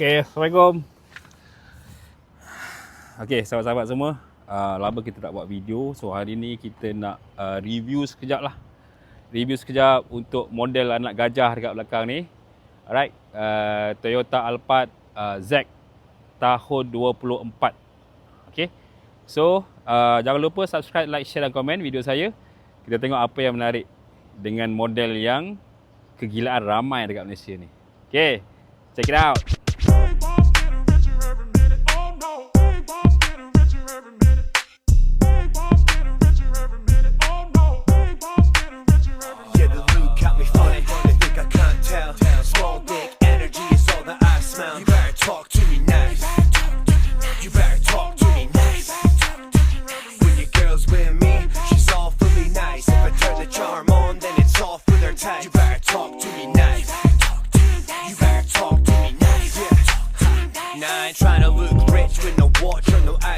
Okay, Assalamualaikum. Okay, sahabat-sahabat semua. Uh, lama kita tak buat video. So, hari ni kita nak uh, review sekejap lah. Review sekejap untuk model anak gajah dekat belakang ni. Alright. Uh, Toyota Alphard uh, Z tahun 24. Okay. So, uh, jangan lupa subscribe, like, share dan komen video saya. Kita tengok apa yang menarik dengan model yang kegilaan ramai dekat Malaysia ni. Okay. Check it out.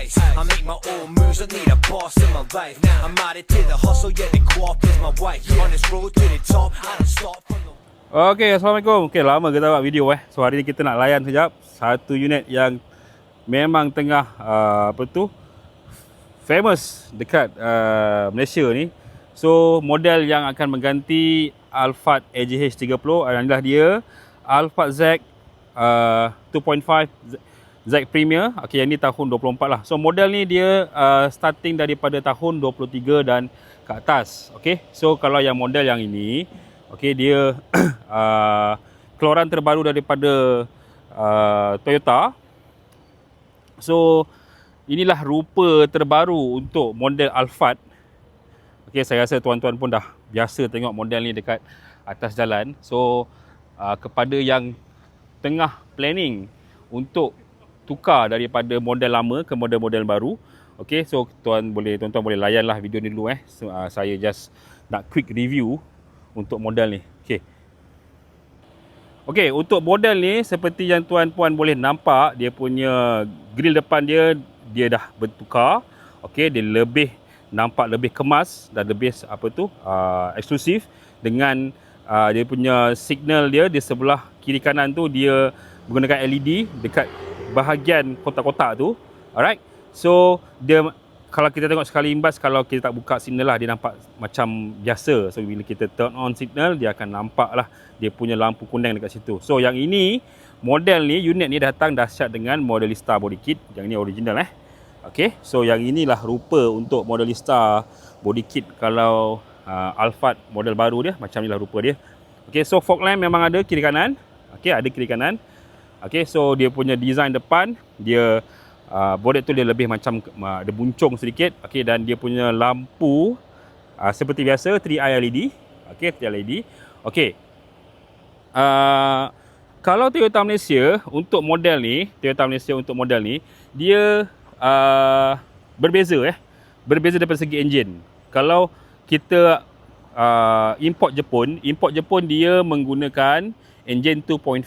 Ice. I make my own moves, I need a boss in my life. I'm added to the hustle, yeah, the co-op is my wife. On this road to the top, I don't stop. Okay, Assalamualaikum. Okay, lama kita buat video eh. So, hari ni kita nak layan sekejap satu unit yang memang tengah uh, apa tu famous dekat uh, Malaysia ni. So, model yang akan mengganti Alphard AGH 30 adalah dia Alphard Z uh, 2.5 Z, Premier. Okay, yang ni tahun 24 lah. So, model ni dia uh, starting daripada tahun 23 dan ke atas. Okay, so kalau yang model yang ini Okey, dia uh, keluaran terbaru daripada uh, Toyota. So, inilah rupa terbaru untuk model Alphard. Okey, saya rasa tuan-tuan pun dah biasa tengok model ni dekat atas jalan. So, uh, kepada yang tengah planning untuk tukar daripada model lama ke model-model baru, okey, so tuan boleh tuan-tuan boleh layanlah video ni dulu eh. So, uh, saya just nak quick review untuk model ni. Okey. Okey, untuk model ni seperti yang tuan-puan boleh nampak, dia punya grill depan dia dia dah bertukar. Okey, dia lebih nampak lebih kemas dan lebih apa tu? Uh, eksklusif dengan uh, dia punya signal dia di sebelah kiri kanan tu dia menggunakan LED dekat bahagian kotak-kotak tu. Alright. So dia kalau kita tengok sekali imbas kalau kita tak buka signal lah dia nampak macam biasa. So bila kita turn on signal dia akan nampak lah dia punya lampu kuning dekat situ. So yang ini model ni unit ni datang dahsyat dengan Modelista body kit. Yang ni original eh? Okay, so yang inilah rupa untuk Modelista body kit. Kalau uh, Alphard model baru dia macam inilah rupa dia. Okay, so fog lamp memang ada kiri kanan. Okay, ada kiri kanan Okay, so dia punya design depan dia uh, bonnet tu dia lebih macam uh, ada buncung sedikit okey dan dia punya lampu uh, seperti biasa 3i LED okey 3i LED okey uh, kalau Toyota Malaysia untuk model ni Toyota Malaysia untuk model ni dia uh, berbeza eh berbeza daripada segi enjin. Kalau kita uh, import Jepun. Import Jepun dia menggunakan enjin 2.5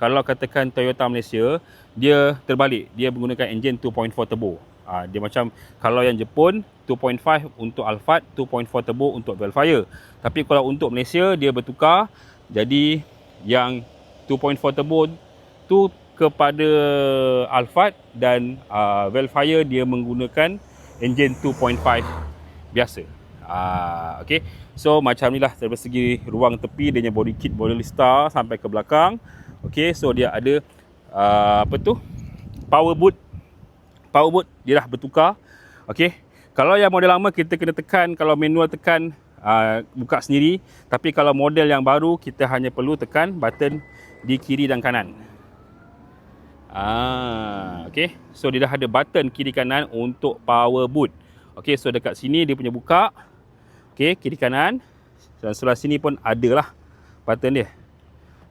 kalau katakan Toyota Malaysia dia terbalik. Dia menggunakan enjin 2.4 turbo. Ha, dia macam kalau yang Jepun 2.5 untuk Alphard 2.4 turbo untuk Velfire. Tapi kalau untuk Malaysia dia bertukar jadi yang 2.4 turbo tu kepada Alphard dan uh, Velfire dia menggunakan enjin 2.5 biasa Ah, okay. So macam ni lah dari segi ruang tepi dia punya body kit body lista sampai ke belakang. Okay, so dia ada uh, apa tu? Power boot. Power boot dia dah bertukar. Okay. Kalau yang model lama kita kena tekan kalau manual tekan uh, buka sendiri. Tapi kalau model yang baru kita hanya perlu tekan button di kiri dan kanan. Ah, okay. So dia dah ada button kiri kanan untuk power boot. Okay, so dekat sini dia punya buka. Okey, kiri kanan. Dan sebelah sini pun ada lah button dia.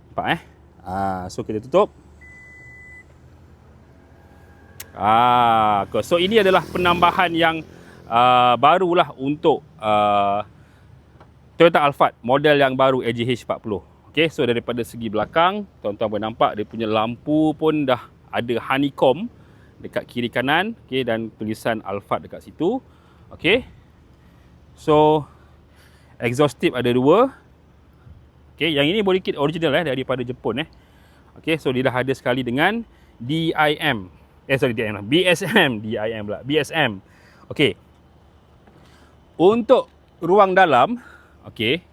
Nampak eh? Ha, so kita tutup. Ah, so ini adalah penambahan yang uh, barulah untuk uh, Toyota Alphard model yang baru AGH 40. Okey, so daripada segi belakang, tuan-tuan boleh nampak dia punya lampu pun dah ada honeycomb dekat kiri kanan, okey dan tulisan Alphard dekat situ. Okey. So exhaust tip ada dua. Okey, yang ini body kit original eh daripada Jepun eh. Okey, so dia dah ada sekali dengan DIM. Eh sorry DIM lah. BSM, DIM pula. BSM. Okey. Untuk ruang dalam, okey.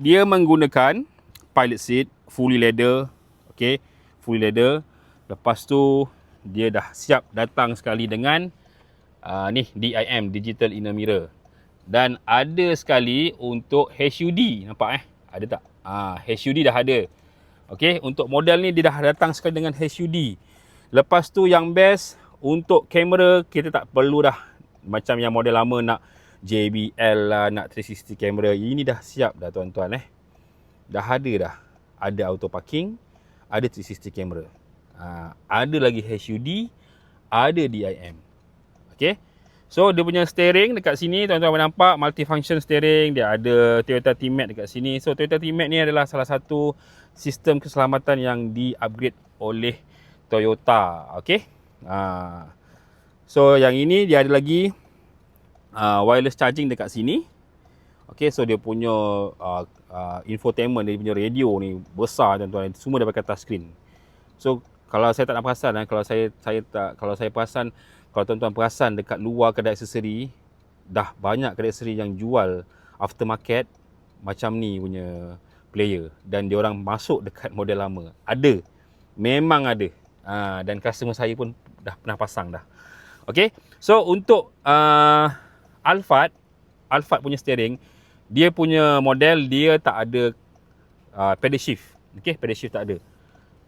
Dia menggunakan pilot seat fully leather, okey. Fully leather. Lepas tu dia dah siap datang sekali dengan uh, ni DIM digital inner mirror dan ada sekali untuk HUD nampak eh? Ada tak? Ah HUD dah ada. Okey untuk model ni dia dah datang sekali dengan HUD lepas tu yang best untuk kamera kita tak perlu dah macam yang model lama nak JBL lah nak 360 kamera. Ini dah siap dah tuan-tuan eh? Dah ada dah. Ada auto parking ada 360 kamera. Ha, ada lagi HUD, ada DIM. Okay. So dia punya steering dekat sini tuan-tuan boleh nampak multifunction steering, dia ada Toyota T-Max dekat sini. So Toyota T-Max ni adalah salah satu sistem keselamatan yang di-upgrade oleh Toyota. Okay. Ha. So yang ini dia ada lagi uh, wireless charging dekat sini. Okay, so dia punya uh, uh, infotainment, dia punya radio ni besar tuan-tuan. Semua dia pakai touchscreen. So kalau saya tak nak perasan eh, kalau saya saya tak kalau saya perasan kalau tuan-tuan perasan dekat luar kedai aksesori dah banyak kedai aksesori yang jual aftermarket macam ni punya player dan dia orang masuk dekat model lama. Ada. Memang ada. Ha, dan customer saya pun dah pernah pasang dah. Okay. So untuk uh, Alphard, Alphard punya steering, dia punya model dia tak ada uh, pedal shift. Okay, pedal shift tak ada.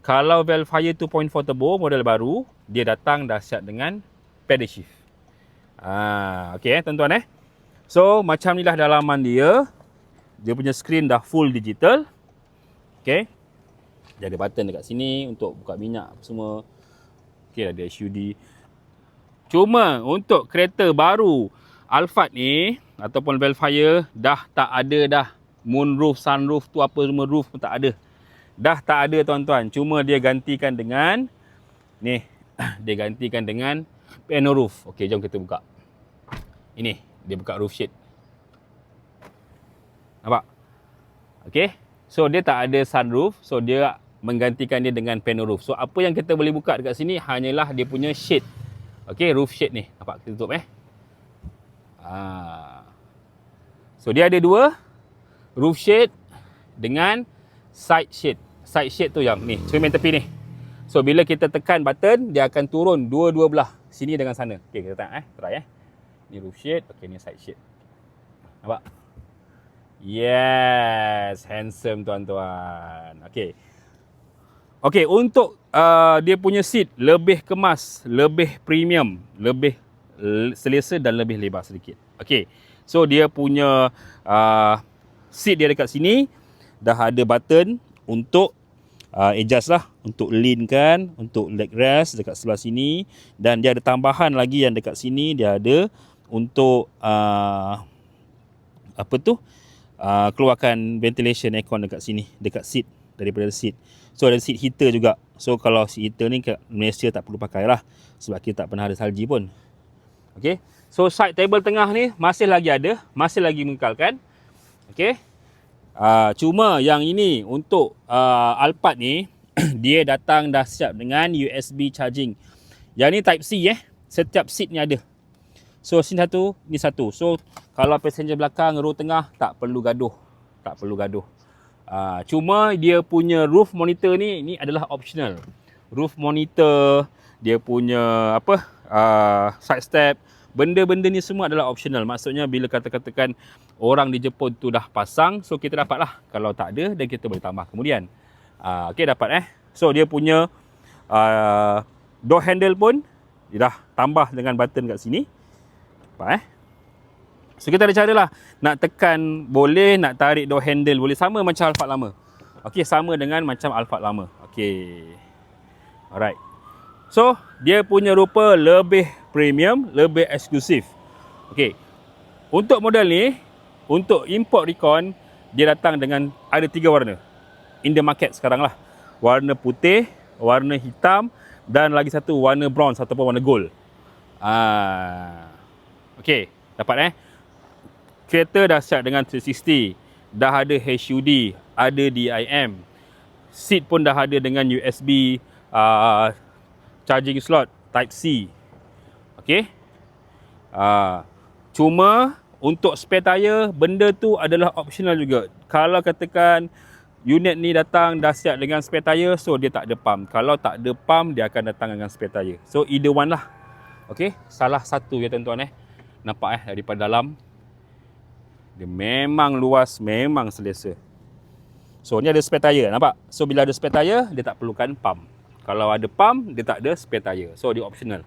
Kalau Velfire 2.4 turbo model baru, dia datang dah siap dengan pedal shift. Ah, okey eh tuan-tuan eh. So macam inilah dalaman dia. Dia punya screen dah full digital. Okey. Dia ada button dekat sini untuk buka minyak apa semua. Okey ada HUD. Cuma untuk kereta baru Alphard ni ataupun Velfire dah tak ada dah moonroof, sunroof tu apa semua roof pun tak ada dah tak ada tuan-tuan. Cuma dia gantikan dengan ni, dia gantikan dengan panel roof. Okey, jom kita buka. Ini, dia buka roof shade. Nampak? Okey. So dia tak ada sunroof, so dia menggantikan dia dengan panel roof. So apa yang kita boleh buka dekat sini hanyalah dia punya shade. Okey, roof shade ni. Nampak kita tutup eh. Ha. So dia ada dua roof shade dengan side shade. Side shade tu yang ni, cermin tepi ni. So bila kita tekan button, dia akan turun dua-dua belah sini dengan sana. Okey, kita tengok eh, try eh. Ni roof shade, okey ni side shade. Nampak? Yes, handsome tuan-tuan. Okey. Okey, untuk uh, dia punya seat lebih kemas, lebih premium, lebih selesa dan lebih lebar sedikit. Okey. So dia punya uh, seat dia dekat sini dah ada button untuk uh, adjust lah untuk lean kan untuk leg rest dekat sebelah sini dan dia ada tambahan lagi yang dekat sini dia ada untuk uh, apa tu uh, keluarkan ventilation aircon dekat sini dekat seat daripada seat so ada seat heater juga so kalau seat heater ni kat Malaysia tak perlu pakai lah sebab kita tak pernah ada salji pun Okay. So side table tengah ni masih lagi ada, masih lagi mengekalkan. Okay. Uh, cuma yang ini untuk uh, Alphard ni dia datang dah siap dengan USB charging. Yang ni type C eh. Setiap seat ni ada. So sini satu, ni satu. So kalau passenger belakang, row tengah tak perlu gaduh. Tak perlu gaduh. Uh, cuma dia punya roof monitor ni ni adalah optional. Roof monitor, dia punya apa? Uh, side step, benda-benda ni semua adalah optional. Maksudnya bila kata-katakan orang di Jepun tu dah pasang, so kita dapat lah. Kalau tak ada, dan kita boleh tambah kemudian. Uh, okay, dapat eh. So dia punya uh, door handle pun, dia dah tambah dengan button kat sini. Nampak eh. So kita ada cara lah. Nak tekan boleh, nak tarik door handle boleh. Sama macam Alphard lama. Okay, sama dengan macam Alphard lama. Okay. Alright. So, dia punya rupa lebih premium, lebih eksklusif. Okey. Untuk model ni, untuk import Recon, dia datang dengan ada tiga warna. In the market sekarang lah. Warna putih, warna hitam dan lagi satu warna bronze ataupun warna gold. Ah. Okey, dapat eh? Kereta dah siap dengan 360. Dah ada HUD, ada DIM. Seat pun dah ada dengan USB uh, charging slot Type C. Okey. Uh, cuma untuk spare tire benda tu adalah optional juga. Kalau katakan unit ni datang dah siap dengan spare tire so dia tak ada pump. Kalau tak ada pump dia akan datang dengan spare tire. So either one lah. Okey, salah satu ya tuan-tuan eh. Nampak eh daripada dalam dia memang luas, memang selesa. So ni ada spare tire, nampak? So bila ada spare tire, dia tak perlukan pump. Kalau ada pump, dia tak ada spare tire. So dia optional.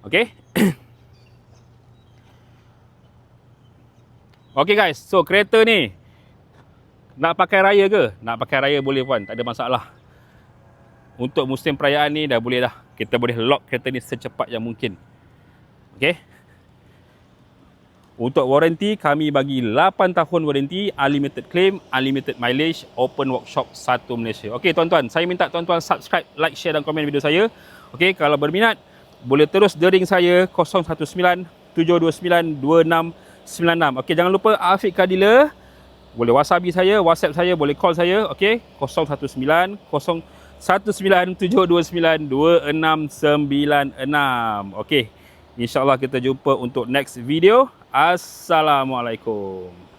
Okay? okay guys, so kereta ni nak pakai raya ke? Nak pakai raya boleh puan, tak ada masalah. Untuk musim perayaan ni dah boleh dah. Kita boleh lock kereta ni secepat yang mungkin. Okay? Untuk warranty, kami bagi 8 tahun warranty, unlimited claim, unlimited mileage, open workshop satu Malaysia. Okey tuan-tuan, saya minta tuan-tuan subscribe, like, share dan komen video saya. Okey, kalau berminat, boleh terus dering saya 019 729 2696. Okey, jangan lupa Afiq Kadila. Boleh WhatsApp saya, WhatsApp saya, boleh call saya. Okey, 019 019 729 2696. Okey. InsyaAllah kita jumpa untuk next video. Assalamualaikum.